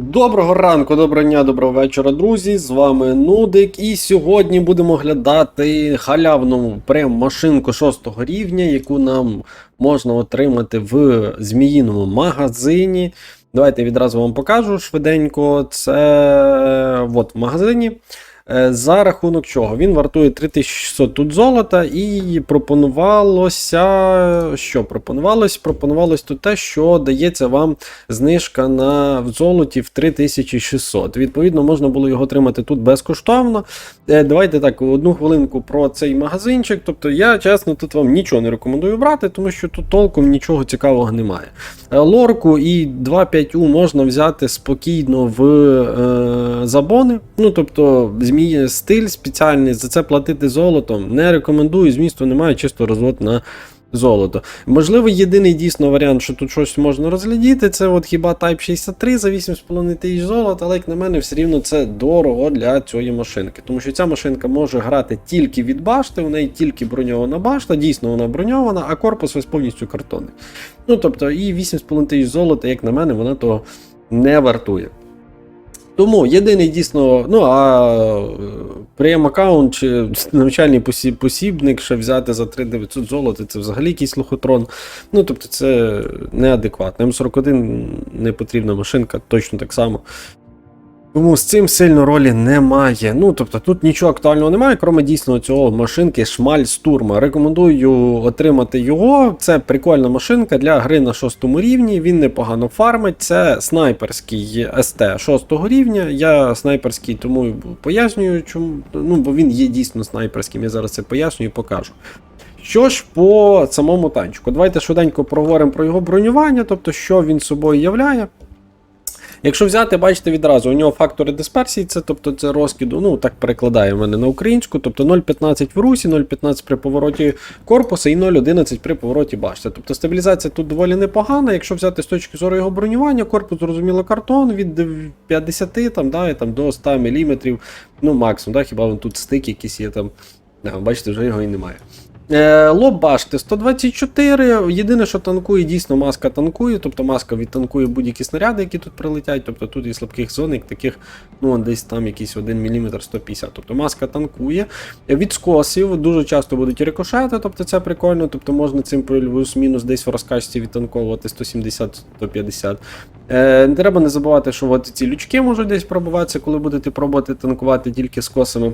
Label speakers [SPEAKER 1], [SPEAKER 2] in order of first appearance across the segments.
[SPEAKER 1] Доброго ранку, доброго дня, доброго вечора, друзі. З вами Нудик. І сьогодні будемо глядати халявну прем машинку 6 рівня, яку нам можна отримати в зміїному магазині. Давайте відразу вам покажу швиденько. Це от в магазині. Е, За рахунок чого? Він вартує 3600 тут золота, і пропонувалося. Що пропонувалось? Пропонувалось тут те, що дається вам знижка на в золоті в 3600. Відповідно, можна було його отримати тут безкоштовно. Е, Давайте так, одну хвилинку про цей магазинчик. Тобто, я чесно тут вам нічого не рекомендую брати, тому що тут толком нічого цікавого немає. Е, Лорку і 2.5У можна взяти спокійно в е, забони. Ну, тобто, зміє стиль спеціальний, за це платити золотом. Не рекомендую, змісту немає, чисто розвод на золото. Можливо, єдиний дійсно варіант, що тут щось можна розглядіти, це от хіба Type 63 за 8,5 тисяч золота, але як на мене, все рівно це дорого для цієї машинки. Тому що ця машинка може грати тільки від башти, у неї тільки броньована башта, дійсно вона броньована, а корпус весь повністю картонний. Ну тобто, і 8,5 тисяч золота, як на мене, вона того не вартує. Тому єдиний дійсно, ну а прем аккаунт чи навчальний посібник ще взяти за 3900 золота, це взагалі якийсь лохотрон. Ну тобто це неадекватно. М41 не потрібна машинка, точно так само. Тому з цим сильно ролі немає. Ну тобто тут нічого актуального немає, крім дійсно цього машинки Шмаль Стурма. Рекомендую отримати його. Це прикольна машинка для гри на 6 рівні. Він непогано фармить. Це снайперський СТ 6 рівня. Я снайперський, тому пояснюю, чому. Ну, бо він є дійсно снайперським. Я зараз це поясню і покажу. Що ж по самому танчику? Давайте швиденько проговоримо про його бронювання, тобто що він собою являє. Якщо взяти, бачите відразу, у нього фактори дисперсії, це тобто це розкиду, ну так перекладає в мене на українську, тобто 0,15 в русі, 0,15 при повороті корпуса і 0,11 при повороті башти. Тобто стабілізація тут доволі непогана. Якщо взяти з точки зору його бронювання, корпус зрозуміло картон від 50 там, да, і, там, до 100 мм, ну максимум, да, хіба вон тут стик якийсь є там. Да, бачите, вже його і немає. Е, лоб башти 124. Єдине, що танкує, дійсно маска танкує, тобто маска відтанкує будь-які снаряди, які тут прилетять. Тобто тут і слабких зон, як таких, ну десь там якийсь 1 мм 150. Тобто маска танкує. Від скосів дуже часто будуть рикошети, тобто це прикольно, тобто можна цим плюс-мінус десь в розкачці відтанковувати 170-150. Е, треба не забувати, що от ці лючки можуть десь пробуватися, коли будете пробувати танкувати тільки скосами.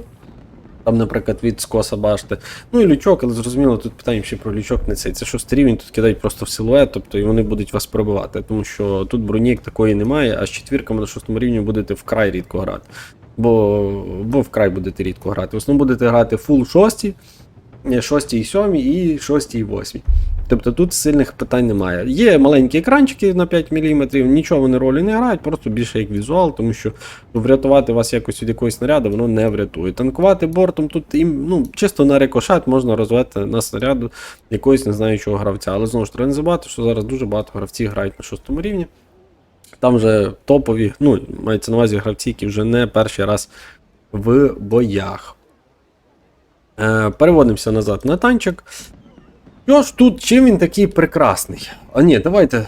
[SPEAKER 1] Там, наприклад, від скоса башти. Ну і лючок, але зрозуміло, тут питання ще про лючок не цей. Це шостий рівень, тут кидають просто в силует, тобто і вони будуть вас пробивати, тому що тут броні як такої немає, а з четвірками на шостому рівні будете вкрай рідко грати. Бо, бо вкрай будете рідко грати. В основному будете грати фул шості, шості і сьомі, і шостій і восьмій. Тобто тут сильних питань немає. Є маленькі екранчики на 5 мм, нічого вони ролі не грають, просто більше як візуал, тому що врятувати вас якось від якогось снаряду воно не врятує. Танкувати бортом тут їм, ну, чисто на рикошет можна розвести на снаряду якогось незнаючого гравця. Але знову ж треба не забувати, що зараз дуже багато гравців грають на шостому рівні. Там вже топові, ну, мається на увазі гравці, які вже не перший раз в боях. Е, переводимося назад на танчик. Що ж тут, чим він такий прекрасний? А ні, давайте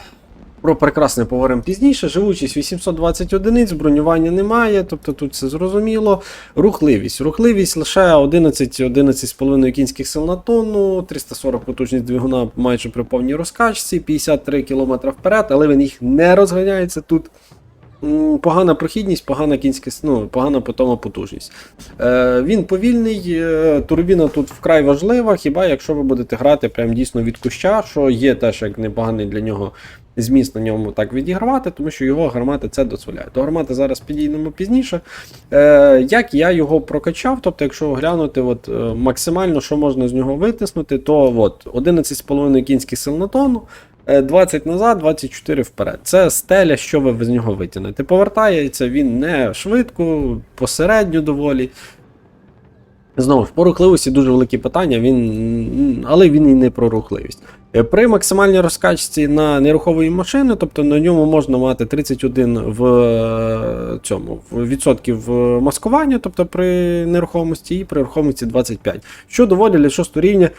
[SPEAKER 1] про прекрасне поговоримо пізніше. Живучість 820 одиниць, бронювання немає, тобто тут все зрозуміло. Рухливість. Рухливість лише 11-11,5 кінських сил на тонну, 340 потужність двигуна майже при повній розкачці, 53 км вперед, але він їх не розганяється тут. Погана прохідність, погана кінська, ну, погана потома потужність. Е, він повільний, е, турбіна тут вкрай важлива, хіба якщо ви будете грати прям дійсно від куща, що є теж як непоганий для нього зміст на ньому так відігравати, тому що його гармати це дозволяє. До гармати зараз підійдемо пізніше. Е, як я його прокачав, тобто, якщо глянути от, е, максимально, що можна з нього витиснути, то от, 11,5 кінських сил на тонну. Е, 20 назад, 24 вперед. Це стеля, що ви з нього витягнете. Повертається він не швидко, посередньо доволі. Знову ж, по рухливості дуже великі питання, він, але він і не про рухливість. Е, При максимальній розкачці на нерухової машини, тобто на ньому можна мати 31 в е, цьому в відсотків е, маскування, тобто при нерухомості, і при рухомості 25. Що доводить для 6 рівня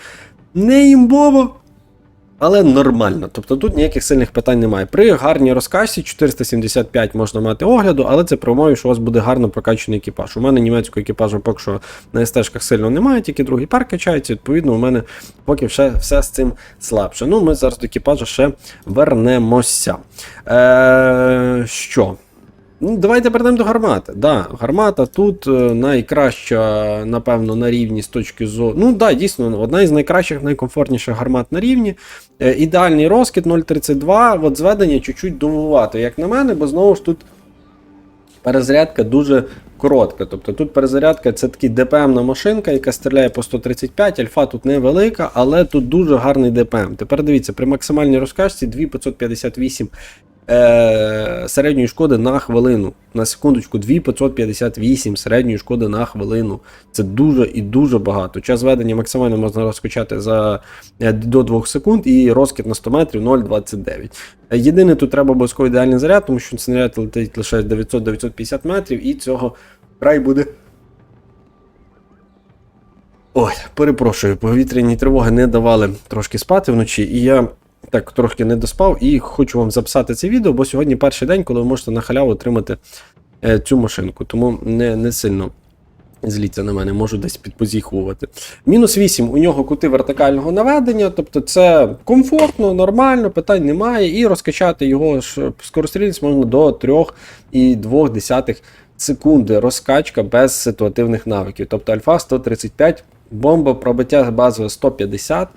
[SPEAKER 1] не імбово, Але нормально, тобто тут ніяких сильних питань немає. При гарній розкасі 475 можна мати огляду, але це про умові, що у вас буде гарно прокачаний екіпаж. У мене німецького екіпажу поки що на СТ-шках сильно немає, тільки другий пар качається, відповідно, у мене поки все, все з цим слабше. Ну, ми зараз до екіпажу ще вернемося. Е, що? Ну, давайте перейдемо до гармати. Да, гармата тут е, найкраща, напевно, на рівні з точки зору. Ну, да, дійсно, одна із найкращих, найкомфортніших гармат на рівні. Е, ідеальний розкид 0.32, от зведення чуть-чуть довувато, як на мене, бо знову ж тут перезарядка дуже коротка. Тобто тут перезарядка це такий ДПМна машинка, яка стріляє по 135, альфа тут невелика, але тут дуже гарний ДПМ. Тепер дивіться, при максимальній розкачці 2558 е, середньої шкоди на хвилину. На секундочку, 2558 середньої шкоди на хвилину. Це дуже і дуже багато. Час ведення максимально можна розкачати за е, до 2 секунд і розкид на 100 метрів 0,29. Е, Єдине, тут треба обов'язково ідеальний заряд, тому що снаряд летить лише 900-950 метрів, і цього край буде. Ой, перепрошую, повітряні тривоги не давали трошки спати вночі, і я так трохи не доспав і хочу вам записати це відео, бо сьогодні перший день, коли ви можете на халяву отримати е, цю машинку. Тому не, не сильно зліться на мене, можу десь підпозіхувати. Мінус 8 у нього кути вертикального наведення, тобто це комфортно, нормально, питань немає. І розкачати його скорострільність можна до 3,2 секунди. Розкачка без ситуативних навиків. Тобто альфа 135, бомба пробиття базове 150.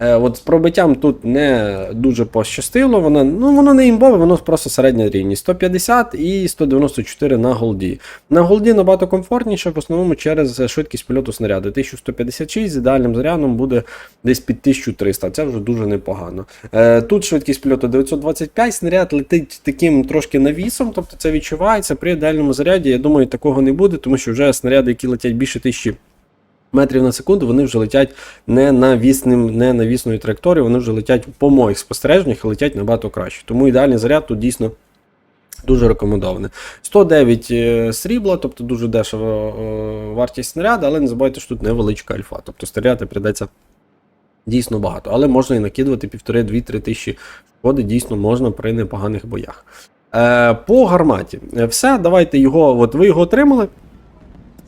[SPEAKER 1] Е, От з пробиттям тут не дуже пощастило, воно, ну, воно не імбове, воно просто середня рівність. 150 і 194 на голді. На голді набагато комфортніше, в основному через швидкість польоту снаряду. 1156 з ідеальним зарядом буде десь під 1300, це вже дуже непогано. Е, Тут швидкість польоту 925, снаряд летить таким трошки навісом, тобто це відчувається. При ідеальному заряді, я думаю, такого не буде, тому що вже снаряди, які летять більше 1000 метрів на секунду, вони вже летять не навісним, не навісною траєкторією, вони вже летять по моїх спостереженнях і летять набагато краще. Тому ідеальний заряд тут дійсно. Дуже рекомендований. 109 е, срібла, тобто дуже дешева е, вартість снаряду, але не забувайте, що тут невеличка альфа. Тобто стріляти прийдеться дійсно багато. Але можна і накидувати 1,5-2-3 тисячі шкоди, дійсно можна при непоганих боях. Е, по гарматі. Е, Все, давайте його. От ви його отримали.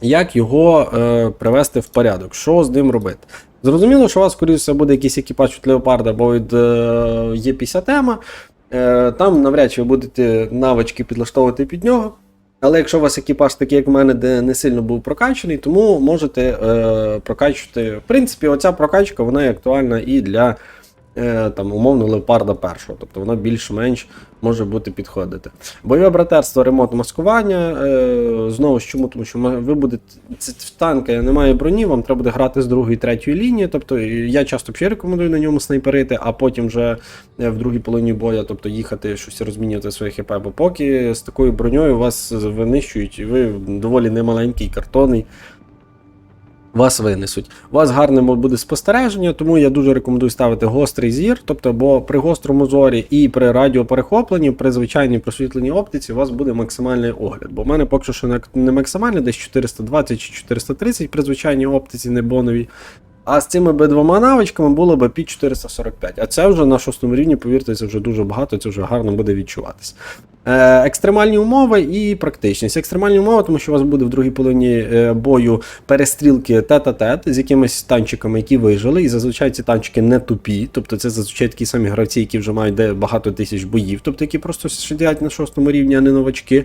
[SPEAKER 1] Як його е, привести в порядок? Що з ним робити? Зрозуміло, що у вас, скоріше, буде якийсь екіпаж від Леопарда або від е, Є50М. Е, там навряд чи ви будете навички підлаштовувати під нього. Але якщо у вас екіпаж такий, як в мене, де не сильно був прокачаний, тому можете е, прокачувати. В принципі, оця прокачка вона є актуальна і для там, умовно леопарда першого. Тобто вона більш-менш може бути підходити. Бойове братерство, ремонт маскування. Е, знову ж чому? Тому що ви будете. Це в танка немає броні, вам треба буде грати з другої, третьої лінії. Тобто я часто взагалі рекомендую на ньому снайперити, а потім вже е, в другій половині бою, тобто їхати щось розмінювати своє хп. Бо поки з такою броньою вас винищують, і ви доволі немаленький картонний. Вас винесуть. У вас гарне буде спостереження, тому я дуже рекомендую ставити гострий зір. Тобто, бо при гострому зорі і при радіоперехопленні, при звичайній просвітленій оптиці, у вас буде максимальний огляд. Бо в мене поки що не- максимальний, десь 420 чи 430 при звичайній оптиці, не боновій. А з цими би двома навичками було б під 445. А це вже на шостому рівні, повірте, це вже дуже багато, це вже гарно буде відчуватись. Е, екстремальні умови і практичність. Екстремальні умови, тому що у вас буде в другій половині е, бою перестрілки тет-а-тет з якимись танчиками, які вижили. І зазвичай ці танчики не тупі. Тобто це зазвичай такі самі гравці, які вже мають багато тисяч боїв, тобто які просто сидять на шостому рівні, а не новачки.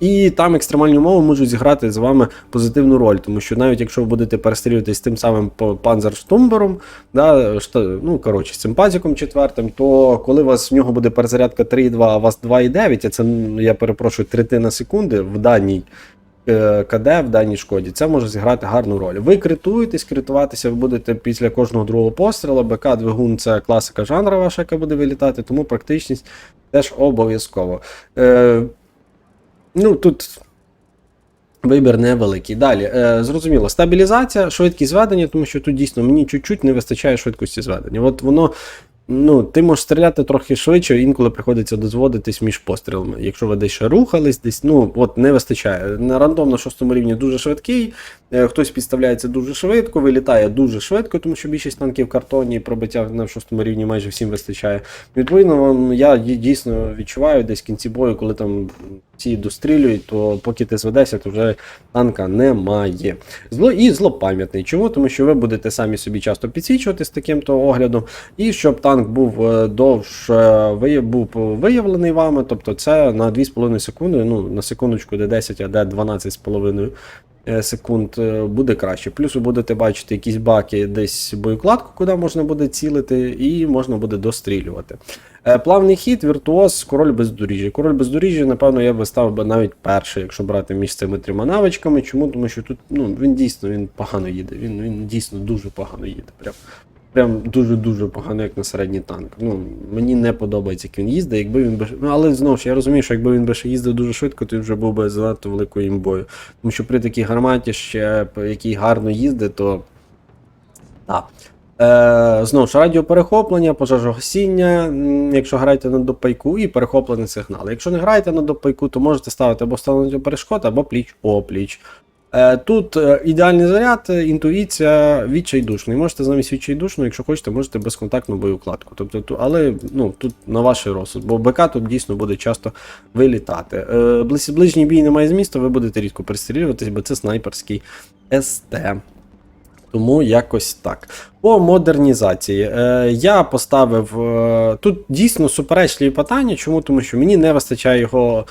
[SPEAKER 1] І там екстремальні умови можуть зіграти з вами позитивну роль, тому що навіть якщо ви будете перестрілюватись з тим самим Панзерштумбером, да, ну коротше, з цим пазіком четвертим, то коли у вас в нього буде перезарядка 3,2, а у вас 2,9, а це я перепрошую третина секунди в даній. е, КД в даній шкоді, це може зіграти гарну роль. Ви критуєтесь, критуватися ви будете після кожного другого пострілу. БК двигун це класика жанра ваша, яка буде вилітати, тому практичність теж обов'язково. Е, ну тут Вибір невеликий. Далі, е, зрозуміло, стабілізація, швидкість зведення, тому що тут дійсно мені чуть-чуть не вистачає швидкості зведення. От воно ну, ти можеш стріляти трохи швидше, інколи приходиться дозводитись між пострілами. Якщо ви десь рухались, десь, ну, от не вистачає. На рандомно шостому рівні дуже швидкий, хтось підставляється дуже швидко, вилітає дуже швидко, тому що більшість танків в картоні, пробиття на шостому рівні майже всім вистачає. Відповідно, я дійсно відчуваю десь в кінці бою, коли там всі дострілюють, то поки ти зведешся, то вже танка немає. Зло і злопам'ятний. Чому? Тому що ви будете самі собі часто підсвічувати з таким то оглядом, і щоб танк був е, довше був виявлений вами, тобто це на 2,5 секунди, ну на секундочку де 10, а де 12,5 е, секунд е, буде краще. Плюс ви будете бачити якісь баки, десь боєкладку, куди можна буде цілити, і можна буде дострілювати. Е, Плавний хід, віртуоз, король бездоріжжя. Король бездоріжжя, напевно, я би ставив би навіть перший, якщо брати між цими трьома навичками. Чому? Тому що тут ну, він дійсно він погано їде. Він, він дійсно дуже погано їде. Прям, прям дуже-дуже погано, як на середній танк. Ну, мені не подобається, як він їздить. Якби він би. Ну, але знову ж я розумію, що якби він би ще їздив дуже швидко, то він вже був би занадто великою імбою. Тому що при такій гарматі, ще, який гарно їздить, то. Так. Е, знову ж радіоперехоплення, пожежогасіння, якщо граєте на допайку, і перехоплений сигнал. Якщо не граєте на допайку, то можете ставити або встановлення перешкод, або пліч-опліч. Е, тут е, ідеальний заряд, е, інтуїція, відчайдушний. Можете замість відчайдушного, якщо хочете, можете безконтактну боєукладку. Тобто, але ну, тут на ваш розсуд, бо БК тут дійсно буде часто вилітати. Ближній бій немає змісту, ви будете рідко пристрілюватись, бо це снайперський СТ. Тому якось так. По модернізації. Е, я поставив е, тут дійсно суперечливі питання. Чому? Тому що мені не вистачає його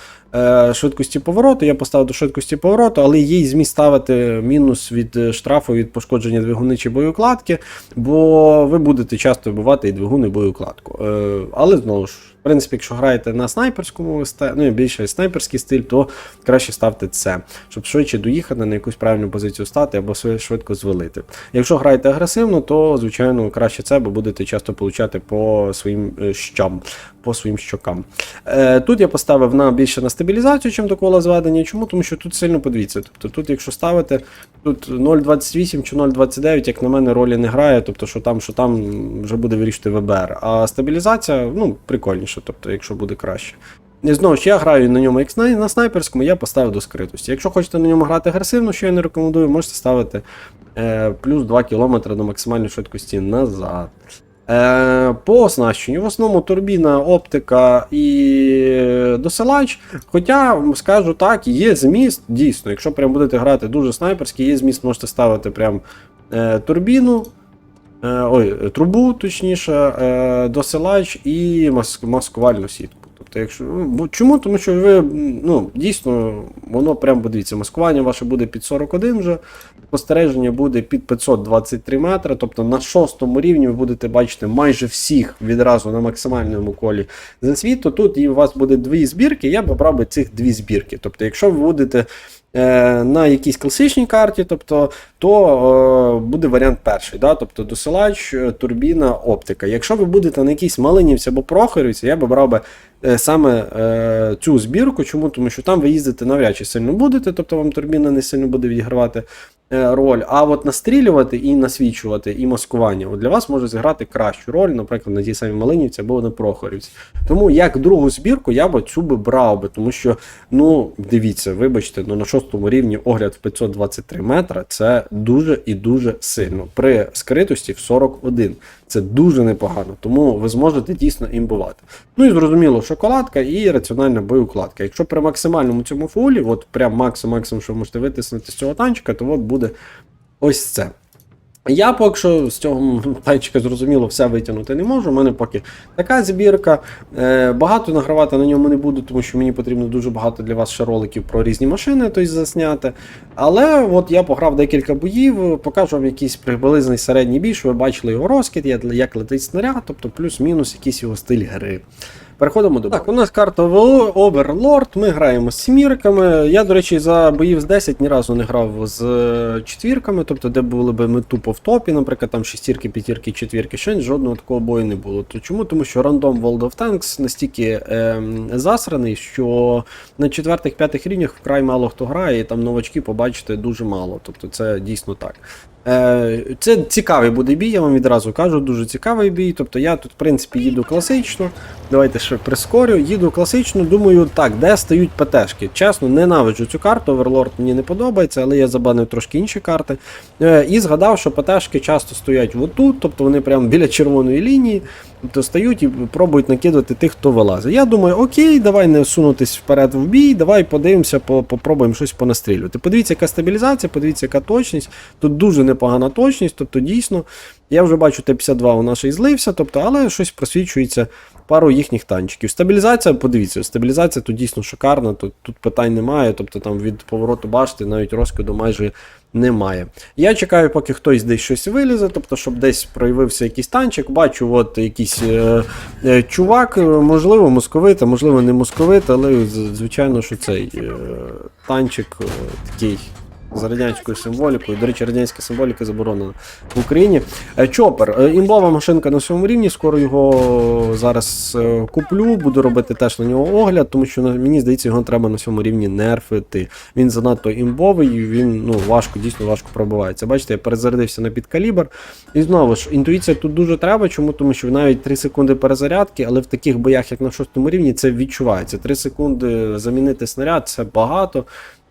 [SPEAKER 1] швидкості повороту. Я поставив до швидкості повороту, але їй зміг ставити мінус від е, штрафу від пошкодження двигуни чи боєукладки, бо ви будете часто вбивати і двигун, і боєукладку. Е, але знову ж. В принципі, якщо граєте на снайперському ну більше снайперський стиль, то краще ставте це, щоб швидше доїхати на якусь правильну позицію стати або швид- швидко звалити. Якщо граєте агресивно, то звичайно краще це, бо будете часто получати по своїм е, щам, по своїм щокам. Е, тут я поставив на більше на стабілізацію, чим до кола зведення. Чому? Тому що тут сильно подивіться. Тобто тут, якщо ставити, тут 0,28 чи 0,29, як на мене, ролі не грає, тобто що там, що там вже буде вирішити ВБР. А стабілізація, ну, прикольніше, тобто, якщо буде краще. І знову ж я граю на ньому як на снайперському, я поставив до скритості. Якщо хочете на ньому грати агресивно, що я не рекомендую, можете ставити е, плюс 2 км до максимальної швидкості назад. Е, по оснащенню, в основному турбіна, оптика і досилач. Хоча, скажу так, є зміст, дійсно, якщо прям будете грати дуже снайперський, є зміст, можете ставити прям е, турбіну. Е, ой, трубу, точніше, досилач і маскувальну сітку. Тобто, якщо, ну, чому? Тому що ви ну, дійсно, воно прям подивіться, маскування ваше буде під 41 вже, спостереження буде під 523 метри. Тобто на шостому рівні ви будете бачити майже всіх відразу на максимальному колі засвіту. Тут і у вас буде дві збірки, я б обрав би цих дві збірки. Тобто, якщо ви будете на якійсь класичній карті, тобто, то е, буде варіант перший, да? тобто досилач, е, турбіна, оптика. Якщо ви будете на якійсь Малинівці або Прохорівці, я би брав би е, саме е, цю збірку. Чому? Тому що там ви їздити навряд чи сильно будете, тобто вам турбіна не сильно буде відігравати е, роль. А от настрілювати і насвічувати, і маскування от для вас може зіграти кращу роль, наприклад, на тій самій Малинівці або на Прохорівці. Тому як другу збірку я б цю би брав би, тому що, ну, дивіться, вибачте, ну на шостому рівні огляд в 523 метра це дуже і дуже сильно. При скритості в 41. Це дуже непогано, тому ви зможете дійсно імбувати. Ну і зрозуміло, шоколадка і раціональна боєукладка. Якщо при максимальному цьому фулі, от прям максимум, максимум, що ви можете витиснути з цього танчика, то от буде ось це. Я поки що з цього танчика зрозуміло все витягнути не можу. У мене поки така збірка. Е, багато награвати на ньому не буду, тому що мені потрібно дуже багато для вас ще роликів про різні машини тобто, засняти. Але от я пограв декілька боїв, покажу вам якийсь приблизний середній бій, ви бачили його розкид, як летить снаряд, тобто плюс-мінус якийсь його стиль гри. Переходимо до Так, у нас карта Overlord, ми граємо з сімірками. Я, до речі, за боїв з 10 ні разу не грав з е, четвірками, тобто де були б ми тупо в топі, наприклад, там шестірки, п'ятірки, четвірки, ще жодного такого бою не було. То чому? Тому що рандом World of Tanks настільки ем, засраний, що на четвертих-п'ятих рівнях вкрай мало хто грає, і там новачки побачите дуже мало. Тобто це дійсно так. Е, Це цікавий буде бій, я вам відразу кажу, дуже цікавий бій. Тобто я тут, в принципі, їду класично. Давайте ще прискорю. Їду класично, думаю, так, де стають ПТшки. Чесно, ненавиджу цю карту, Overlord мені не подобається, але я забанив трошки інші карти. Е, І згадав, що ПТшки часто стоять отут, тобто вони прямо біля червоної лінії, тобто стають і пробують накидати тих, хто вилазить. Я думаю, окей, давай не сунутись вперед в бій, давай подивимося, по- попробуємо щось понастрілювати. Подивіться, яка стабілізація, подивіться, яка точність. Тут дуже непогана точність, тобто дійсно, я вже бачу Т-52 у нас й злився, тобто, але щось просвічується пару їхніх танчиків. Стабілізація, подивіться, стабілізація тут дійсно шикарна, тут, тут питань немає, тобто там від повороту башти навіть розкиду майже немає. Я чекаю, поки хтось десь щось вилізе, тобто, щоб десь проявився якийсь танчик. Бачу, от якийсь е, е, чувак, можливо, московит, а можливо, не московит, але звичайно, що цей е, танчик е, такий. З радянською символікою. До речі, радянська символіка заборонена в Україні. Е, Чопер, е, імбова машинка на своєму рівні. Скоро його зараз е, куплю, буду робити теж на нього огляд, тому що мені здається, його треба на цьому рівні нерфити. Він занадто імбовий, він ну, важко, дійсно важко пробивається. Бачите, я перезарядився на підкалібр. І знову ж, інтуїція тут дуже треба. Чому? Тому що навіть 3 секунди перезарядки, але в таких боях, як на шостому рівні, це відчувається. 3 секунди замінити снаряд це багато.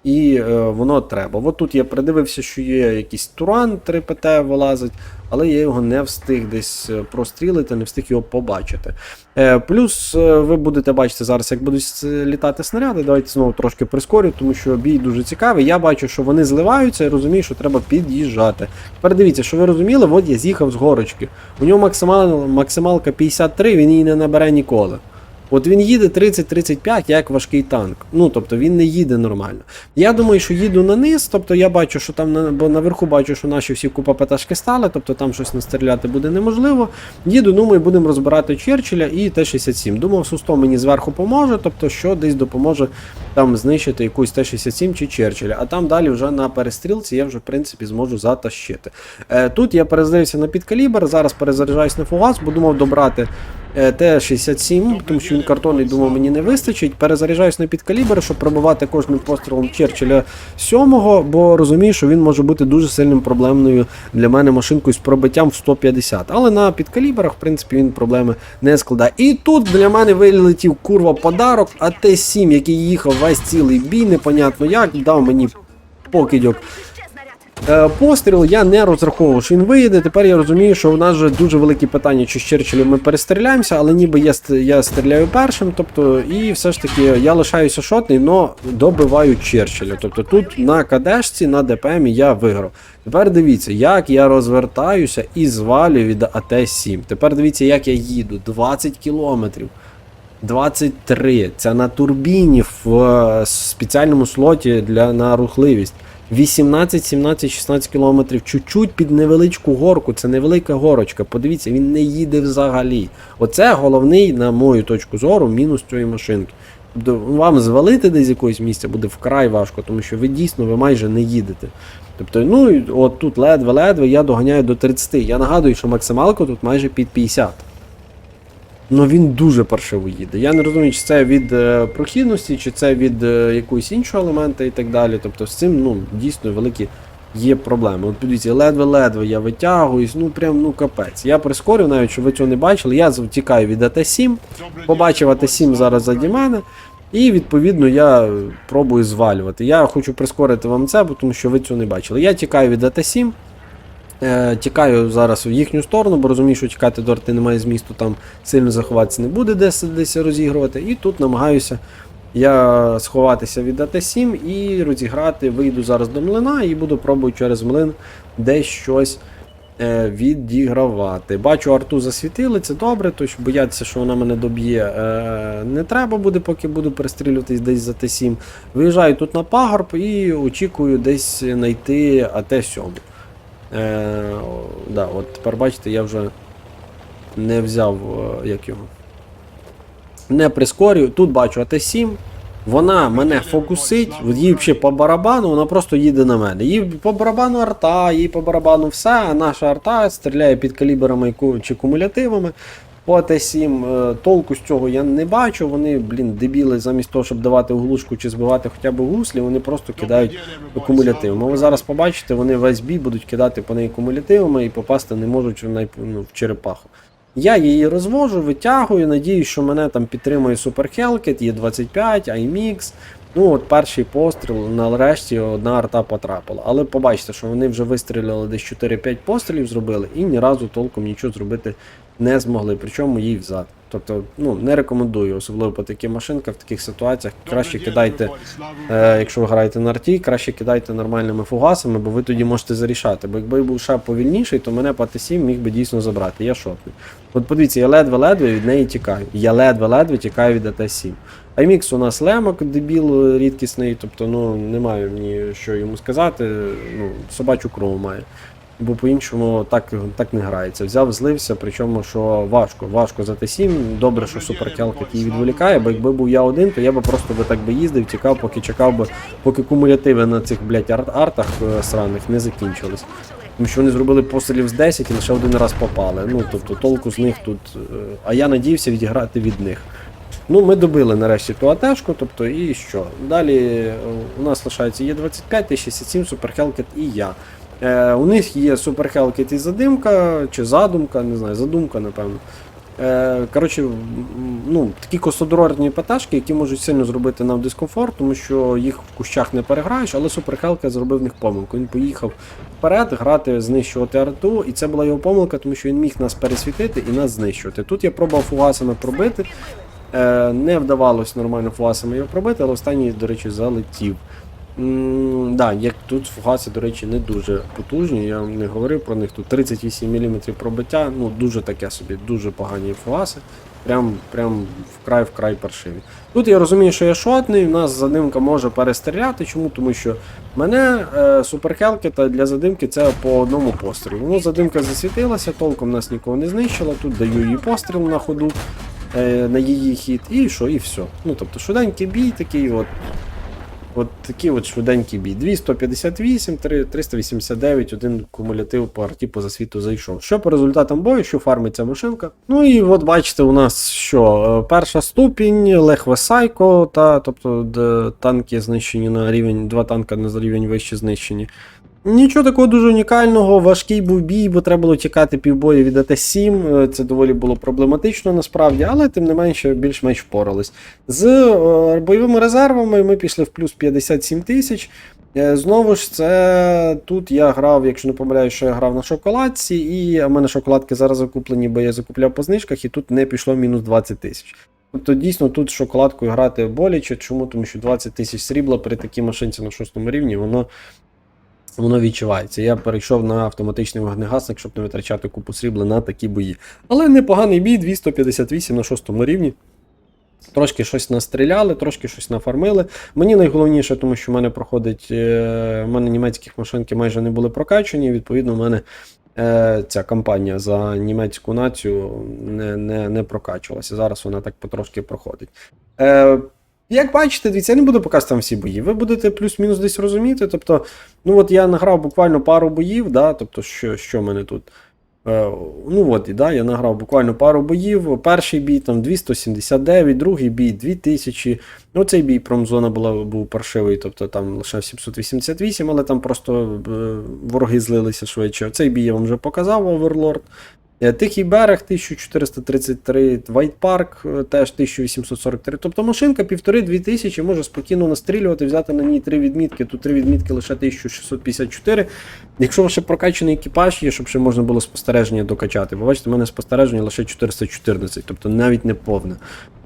[SPEAKER 1] І е, воно треба. От тут я придивився, що є якийсь Туран 3 ПТ вилазить, але я його не встиг десь е, прострілити, не встиг його побачити. Е, плюс ви будете бачити зараз, як будуть літати снаряди. Давайте знову трошки прискорю, тому що бій дуже цікавий. Я бачу, що вони зливаються і розумію, що треба під'їжджати. Тепер дивіться, що ви розуміли, от я з'їхав з горочки. У нього максимал, максималка 53, він її не набере ніколи. От він їде 30-35 як важкий танк. Ну тобто він не їде нормально. Я думаю, що їду на низ, тобто я бачу, що там бо наверху бачу, що наші всі купа ПТшки стали, тобто там щось настріляти буде неможливо. Їду, думаю, будемо розбирати Черчилля і Т-67. Думав, Сусто мені зверху поможе, тобто що десь допоможе там знищити якусь Т-67 чи Черчилля. А там далі вже на перестрілці я вже в принципі зможу затащити. Е, тут я перезарядився на підкалібр, зараз перезаряджаюсь на фугас, бо думав добрати. Е, Т-67, тому що він картонний, думав, мені не вистачить. Перезаряджаюсь на підкалібр, щоб пробивати кожним пострілом Черчилля 7-го, бо розумію, що він може бути дуже сильним проблемною для мене машинкою з пробиттям в 150. Але на підкалібрах, в принципі, він проблеми не складає. І тут для мене вилетів курва подарок, а Т-7, який їхав весь цілий бій, непонятно як, дав мені покидьок. Е, Постріл я не розраховував, що він виїде. Тепер я розумію, що у нас вже дуже великі питання, чи з Черчиллем ми перестріляємося, але ніби я, я стріляю першим. Тобто, і все ж таки я лишаюся шотний, але добиваю Черчилля. Тобто тут на кадешці, на ДПМі я виграв. Тепер дивіться, як я розвертаюся і звалюю від АТ-7. Тепер дивіться, як я їду. 20 кілометрів. 23. Це на турбіні в е, спеціальному слоті для на рухливість. 18, 17, 16 кілометрів, чуть-чуть під невеличку горку, це невелика горочка. Подивіться, він не їде взагалі. Оце головний, на мою точку зору, мінус цієї машинки. Тобто Вам звалити десь якогось місця буде вкрай важко, тому що ви дійсно ви майже не їдете. Тобто, ну от тут ледве-ледве я доганяю до 30. Я нагадую, що максималка тут майже під 50. Ну він дуже паршиво їде. Я не розумію, чи це від е, прохідності, чи це від е, якогось іншого елемента і так далі. Тобто з цим ну, дійсно великі є проблеми. От подивіться, ледве-ледве я витягуюсь, ну прям ну капець. Я прискорив, навіть щоб ви цього не бачили. Я втікаю від АТ-7, побачив АТ-7 зараз заді мене. І відповідно я пробую звалювати. Я хочу прискорити вам це, тому що ви цього не бачили. Я тікаю від АТ-7. Е, тікаю зараз в їхню сторону, бо розумію, що тікати до арти немає змісту, там сильно заховатися не буде десь, десь розігрувати. І тут намагаюся я сховатися від АТ-7 і розіграти, вийду зараз до млина і буду пробувати через млин десь щось е, відігравати. Бачу, арту засвітили, це добре, тож боятися, що вона мене доб'є, е, не треба буде, поки буду перестрілюватись десь за Т7. Виїжджаю тут на пагорб і очікую десь знайти АТ-7. Е, да, от тепер бачите, я вже не взяв е, як його. не прискорюю. Тут бачу АТ-7. Вона мене фокусить, їй взагалі по барабану, вона просто їде на мене. Їй по барабану арта, їй по барабану все, а наша арта стріляє під калібрами чи кумулятивами. По АТ-7 е, толку з цього я не бачу. Вони, блін, дебіли, замість того, щоб давати оглушку чи збивати хоча б гуслі, вони просто кидають кумулятивами. Ви зараз побачите, вони весь бій будуть кидати по неї кумулятивами і попасти не можуть в, ну, в черепаху. Я її розвожу, витягую, надіюсь, що мене там підтримує Super Hellcat, є 25, IMX. Ну, от перший постріл, нарешті одна арта потрапила. Але побачите, що вони вже вистріляли десь 4-5 пострілів зробили і ні разу толком нічого зробити не змогли. Причому їй взад. Тобто, ну, не рекомендую, особливо по таких машинках, в таких ситуаціях. Краще кидайте, е, якщо ви граєте на арті, краще кидайте нормальними фугасами, бо ви тоді можете зарішати. Бо якби був ще повільніший, то мене по Т7 міг би дійсно забрати. Я шотний. От подивіться, я ледве-ледве від неї тікаю. Я ледве-ледве тікаю від АТ7. IMX у нас лемок, дебіл рідкісний, тобто ну, не маю ні що йому сказати. Ну, собачу кров має. Бо по-іншому так, так не грається. Взяв, злився, причому що важко. Важко за Т7. Добре, що суперкелкет її відволікає, бо якби був я один, то я би просто би так би їздив, тікав, поки чекав би, поки кумулятиви на цих, блядь, арт артах е, сраних не закінчились. Тому що вони зробили пострілів з 10 і лише один раз попали. Ну, тобто толку з них тут. е, А я надіявся відіграти від них. Ну, ми добили нарешті ту АТшку, тобто і що? Далі е, у нас лишається Є25, Т67, Суперхелкет і я. Е, у них є Суперхелкет і задимка, чи задумка, не знаю, задумка, напевно. Е, коротше, ну, такі косодорорні ПТшки, які можуть сильно зробити нам дискомфорт, тому що їх в кущах не переграєш, але Суперхелкет зробив в них помилку. Він поїхав вперед грати, знищувати арту, і це була його помилка, тому що він міг нас пересвітити і нас знищувати. Тут я пробував фугасами пробити. Е, не вдавалось нормально фугасами його пробити, але останній, до речі, залетів. М, да, як тут фугаси, до речі, не дуже потужні. Я вам не говорив про них. Тут 38 мм пробиття, ну дуже таке собі, дуже погані фугаси. Прям, прям вкрай вкрай паршиві. Тут я розумію, що я шотний, в нас задимка може перестріляти. Чому? Тому що мене е, суперхелкета для задимки це по одному пострілу. Ну, задимка засвітилася, толком нас нікого не знищила. Тут даю їй постріл на ходу е, на її хід, і що, і все. Ну, тобто, швиденький бій такий, от. От такі от швиденькі бій. 258, 3, 389, один кумулятив по арті по засвіту зайшов. Що по результатам бою, що фармить ця машинка? Ну і от бачите, у нас що? е, Перша ступінь, Лехве Сайко, та, тобто де танки знищені на рівень, два танка на рівень вище знищені. Нічого такого дуже унікального, важкий був бій, бо треба було тікати півбою від АТ-7. е, Це доволі було проблематично насправді, але тим не менше більш-менш впорались. З е, бойовими резервами ми пішли в плюс 57 тисяч. Е, Знову ж, це тут я грав, якщо не помиляюсь, що я грав на шоколадці, і в мене шоколадки зараз закуплені, бо я закупляв по знижках, і тут не пішло мінус 20 тисяч. Тобто дійсно тут шоколадкою грати боляче. Чому? Тому що 20 тисяч срібла при такій машинці на шостому рівні, воно Воно відчувається. Я перейшов на автоматичний вогнегасник, щоб не витрачати купу срібла на такі бої. Але непоганий бій, 258 на шостому рівні. Трошки щось настріляли, трошки щось нафармили. Мені найголовніше, тому що в мене проходить. е, В мене німецьких машинки майже не були прокачані. Відповідно, в мене е, ця кампанія за німецьку націю не, не, не прокачувалася. Зараз вона так потрошки проходить. Е, як бачите, дивіться, я не буду показувати там всі бої. Ви будете плюс-мінус десь розуміти. Тобто, ну от я награв буквально пару боїв, да, тобто, що, що в мене тут. Е, ну от, да, я награв буквально пару боїв. Перший бій там 279, другий бій 2000. Ну, цей бій промзона була, був паршивий, тобто там лише 788, але там просто е, вороги злилися швидше. Цей бій я вам вже показав, Оверлорд. Е, Тихий берег 1433, Вайт е, теж 1843. Тобто машинка півтори-дві тисячі може спокійно настрілювати, взяти на ній три відмітки. Тут три відмітки лише 1654. Якщо ваше прокачаний екіпаж є, щоб ще можна було спостереження докачати. Бо бачите, в мене спостереження лише 414, тобто навіть не повне.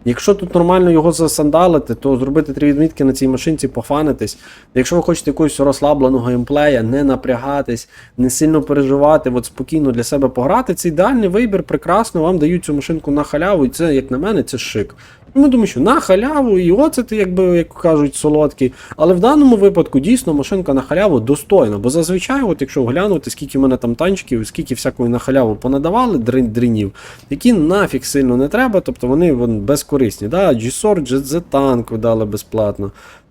[SPEAKER 1] Якщо тут нормально його засандалити, то зробити три відмітки на цій машинці, пофанитись. Якщо ви хочете якогось розслабленого геймплея, не напрягатись, не сильно переживати, от спокійно для себе пограти, це ідеальний вибір, прекрасно, вам дають цю машинку на халяву, і це, як на мене, це шик. Ми думаємо, що на халяву, і оцет, якби як кажуть, солодкий. Але в даному випадку дійсно машинка на халяву достойна. Бо зазвичай, от якщо глянути, скільки в мене там танчиків, скільки всякої на халяву понадавали дринів, які нафіг сильно не треба, тобто вони вон, без корисні. Да? G-Sword, GZ Tank видали безплатно.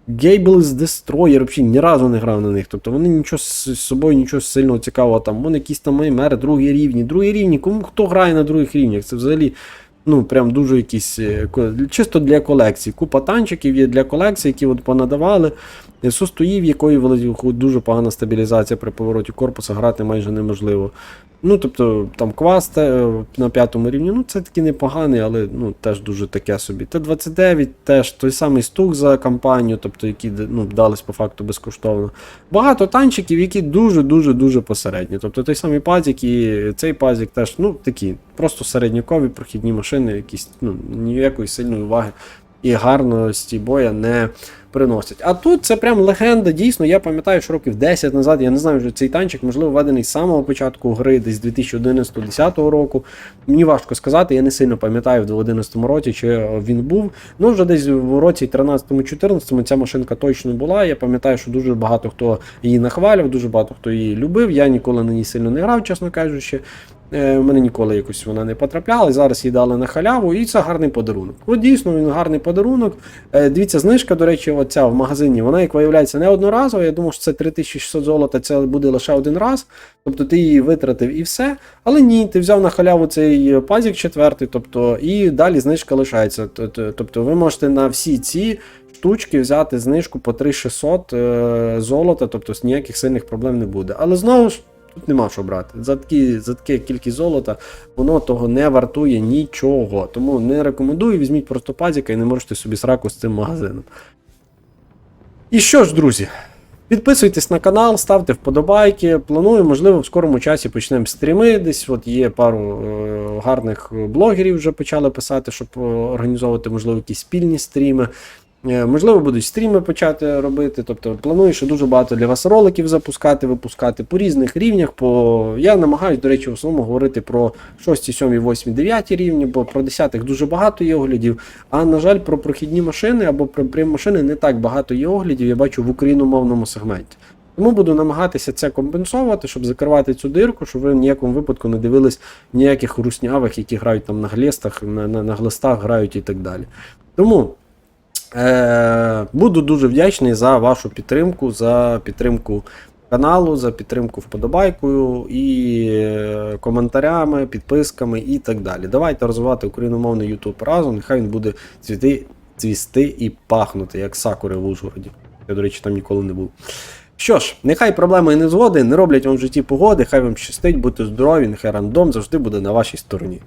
[SPEAKER 1] Gables Destroyer взагалі ні разу не грав на них. Тобто вони нічого з собою нічого сильного цікавого там. Вони якісь там маймери, другі рівні. Другі рівні. Кому хто грає на других рівнях? Це взагалі. Ну, прям дуже якісь е, чисто для колекції. Купа танчиків є для колекції, які от понадавали. Сустоїв, якої дуже погана стабілізація при повороті корпуса, грати майже неможливо. Ну, тобто, там кваст е, на п'ятому рівні, ну це таки непоганий, але ну, теж дуже таке собі. Т-29 теж той самий стук за кампанію, тобто, які ну, дались по факту безкоштовно. Багато танчиків, які дуже-дуже дуже посередні. Тобто той самий пазік і цей пазік теж ну, такі, просто середньокові прохідні машини, якісь ну, ніякої сильної уваги і гарності боя не приносять. А тут це прям легенда. Дійсно, я пам'ятаю, що років 10 назад, я не знаю, вже цей танчик, можливо, введений з самого початку гри, десь 2011-2010 року. Мені важко сказати, я не сильно пам'ятаю в 2011 році, чи він був. Ну, вже десь в році 13-14 ця машинка точно була. Я пам'ятаю, що дуже багато хто її нахвалював, дуже багато хто її любив. Я ніколи на ній сильно не грав, чесно кажучи. Е, мене ніколи якось вона не потрапляла, зараз їй дали на халяву, і це гарний подарунок. От дійсно він гарний подарунок. Е, дивіться, знижка, до речі, оця в магазині, вона, як виявляється, не одноразова. Я думав, що це 3600 золота, це буде лише один раз. Тобто ти її витратив і все. Але ні, ти взяв на халяву цей пазік четвертий, тобто, і далі знижка лишається. Тобто ви можете на всі ці штучки взяти знижку по 3600 е, золота, тобто ніяких сильних проблем не буде. Але знову ж. Тут нема що брати. За такі, за таке кількість золота воно того не вартує нічого. Тому не рекомендую, візьміть просто пазіка і не можете собі сраку з цим магазином. І що ж, друзі, підписуйтесь на канал, ставте вподобайки. Планую, можливо, в скорому часі почнемо стріми. Десь от є пару е, гарних блогерів вже почали писати, щоб е, організовувати, можливо, якісь спільні стріми. Е, Можливо, будуть стріми почати робити. Тобто планую, що дуже багато для вас роликів запускати, випускати по різних рівнях. По... Я намагаюся, до речі, в основному говорити про 6, 7, 8, 9 рівні, бо про 10 дуже багато є оглядів. А на жаль, про прохідні машини або про прям машини не так багато є оглядів, я бачу в україномовному сегменті. Тому буду намагатися це компенсувати, щоб закривати цю дирку, щоб ви в ніякому випадку не дивились ніяких руснявих, які грають там на глестах, на, на, на глистах грають і так далі. Тому. Е, Буду дуже вдячний за вашу підтримку, за підтримку каналу, за підтримку вподобайкою і е, коментарями, підписками і так далі. Давайте розвивати україномовний YouTube разом. Нехай він буде цвіти, цвісти і пахнути, як сакури в Ужгороді. Я, до речі, там ніколи не був. Що ж, нехай проблеми і незгоди не роблять вам в житті погоди, хай вам щастить, будьте здорові, нехай рандом завжди буде на вашій стороні.